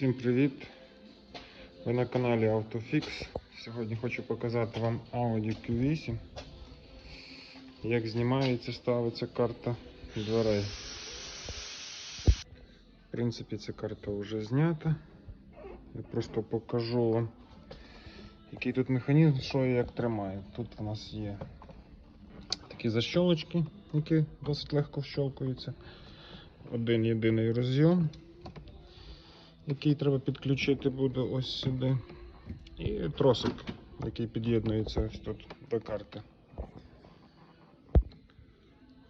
Всім привіт! Ви на каналі AutoFix. Сьогодні хочу показати вам Audi Q8. Як знімається, ставиться карта дверей. В принципі, ця карта вже знята. Я просто покажу вам, який тут механізм, що і як тримає. Тут у нас є такі защолочки, які досить легко вщолкуються. Один єдиний розйом який треба підключити буде ось сюди. І тросик, який під'єднується ось тут до карти.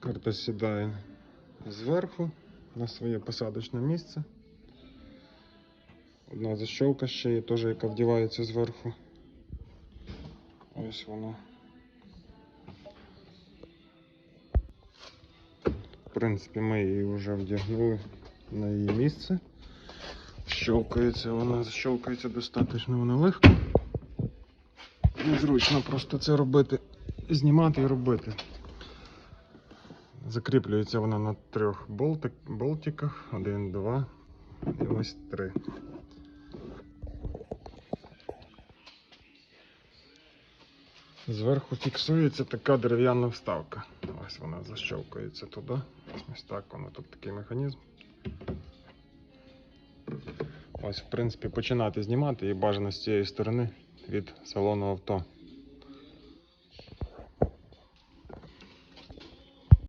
Карта сідає зверху на своє посадочне місце. Одна защолка ще є, теж яка вдівається зверху. Ось вона. В принципі, ми її вже вдягнули на її місце. Щелкається, вона защелкається достатньо вона легко. Незручно просто це робити, знімати і робити. Закріплюється вона на трьох болтик, болтиках. Один, два і ось три. Зверху фіксується така дерев'яна вставка. Ось вона защелкається туди. Ось так воно тут такий механізм. Ось, в принципі, починати знімати і бажано з цієї сторони від салону авто.